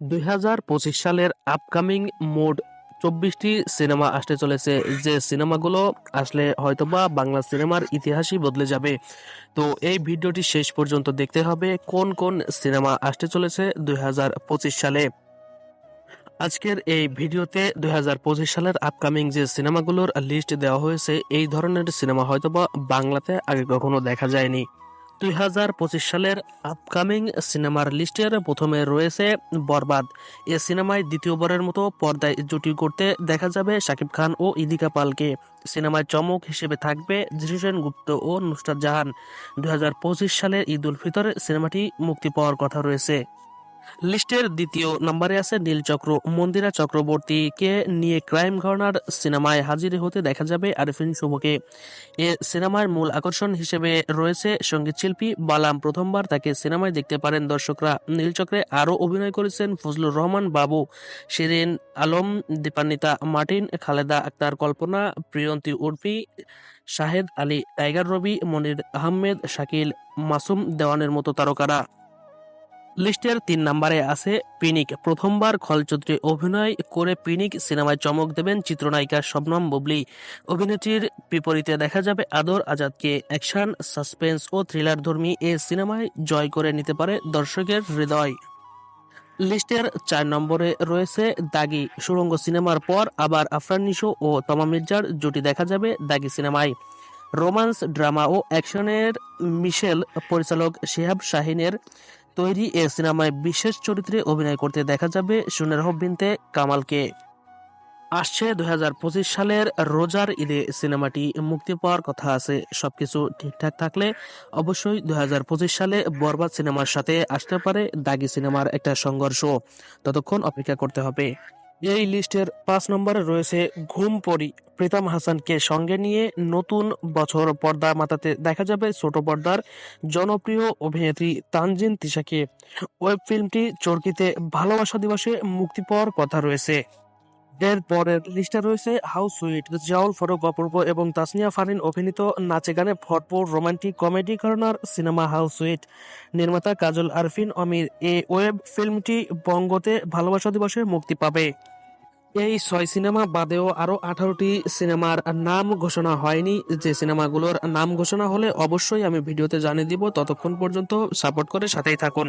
দুই হাজার পঁচিশ সালের আপকামিং মোড চব্বিশটি সিনেমা আসতে চলেছে। যে সিনেমাগুলো আসলে হয়তোবা বাংলা সিনেমার ইতিহাসই বদলে যাবে। তো এই ভিডিওটি শেষ পর্যন্ত দেখতে হবে, কোন কোন সিনেমা আসতে চলেছে দুই হাজার পঁচিশ সালে। আজকের এই ভিডিওতে দুই হাজার পঁচিশ সালের আপকামিং যে সিনেমাগুলোর লিস্ট দেওয়া হয়েছে, এই ধরনের সিনেমা হয়তোবা বাংলাতে আগে কখনো দেখা যায়নি। দুই হাজার পঁচিশ সালের আপকামিং সিনেমার লিস্টের প্রথমে রয়েছে বরবাদ। এ সিনেমায় দ্বিতীয়বারের মতো পর্দায় জুটি করতে দেখা যাবে শাকিব খান ও ইদিকা পালকে। সিনেমায় চমক হিসেবে থাকবে জিসুসেন গুপ্ত ও নুসরাত জাহান। দুই হাজার পঁচিশ সালের ঈদ উল ফিতর সিনেমাটি মুক্তি পাওয়ার কথা রয়েছে। লিস্টের দ্বিতীয় নম্বরে আছে নীলচক্র, মন্দিরা চক্রবর্তীকে নিয়ে ক্রাইম ঘটনার সিনেমায় হাজির হতে দেখা যাবে আরিফিন শুভকে। এ সিনেমার মূল আকর্ষণ হিসেবে রয়েছে সংগীত শিল্পী বালাম। প্রথমবার তাকে সিনেমায় দেখতে পারেন দর্শকরা। নীলচক্রে আরও অভিনয় করেছেন ফজলুর রহমান বাবু, শিরিন আলম, দীপান্বিতা মার্টিন, খালেদা আক্তার কল্পনা, প্রিয়ন্তী উর্ফি, শাহেদ আলী, টাইগার রবি, মনির আহমেদ, শাকিল মাসুম, দেওয়ানের মতো তারকারা। লিস্টের তিন নম্বরে আছে পিনিক। প্রথমবার খলচরিত্রে অভিনয় করে পিনিক সিনেমায় চমক দেবেন চিত্রনায়িকা শবনম বুবলি। অভিনেত্রীর বিপরীতে দেখা যাবে আদর, আজাদকে অ্যাকশন, সাসপেন্স ও থ্রিলার ধর্মী এ সিনেমায় জয় করে নিতে পারে দর্শকের হৃদয়। লিস্টের চার নম্বরে রয়েছে দাগি। সুরঙ্গ সিনেমার পর আবার আফরান নিশো ও তমা মির্জার জুটি দেখা যাবে দাগি সিনেমায়। রোমান্স, ড্রামা ও অ্যাকশনের মিশেল পরিচালক শিহাব শাহিনের তৈরি এ সিনেমায় বিশেষ চরিত্রে অভিনয় করতে দেখা যাবে সুনের বিনতে কামালকে। আসছে দুই হাজার পঁচিশ সালের রোজার ঈদে সিনেমাটি মুক্তি পাওয়ার কথা আছে। সবকিছু ঠিকঠাক থাকলে অবশ্যই দুই হাজার পঁচিশ সালে বরবাদ সিনেমার সাথে আসতে পারে দাগি সিনেমার একটা সংঘর্ষ। ততক্ষণ অপেক্ষা করতে হবে। এই লিস্টের পাঁচ নম্বরে রয়েছে ঘুম পরি। প্রীতম হাসানকে সঙ্গে নিয়ে নতুন বছর পর্দা মাতাতে দেখা যাবে ছোট পর্দার জনপ্রিয় অভিনেত্রী তানজিন তিশাকে। ওয়েব ফিল্মটি চরকিতে ভালোবাসা দিবসে মুক্তি পাওয়ার কথা রয়েছে। এর পরের লিস্টে রয়েছে হাউস সুইট জাউল ফরক অপূর্ব এবং তাসনিয়া ফারিন অভিনীত নাচে গানে ভরপুর romantic comedy corner cinema house sweet নির্মাতা কাজল আরফিন অমির এই ওয়েব ফিল্মটি বঙ্গতে ভালোবাসা দিবসে মুক্তি পাবে। এই ছয় সিনেমা বাদেও আরও আঠারোটি সিনেমার নাম ঘোষণা হয়নি। যে সিনেমাগুলোর নাম ঘোষণা হলে অবশ্যই আমি ভিডিওতে জানিয়ে দিব। ততক্ষণ পর্যন্ত সাপোর্ট করে সাথেই থাকুন।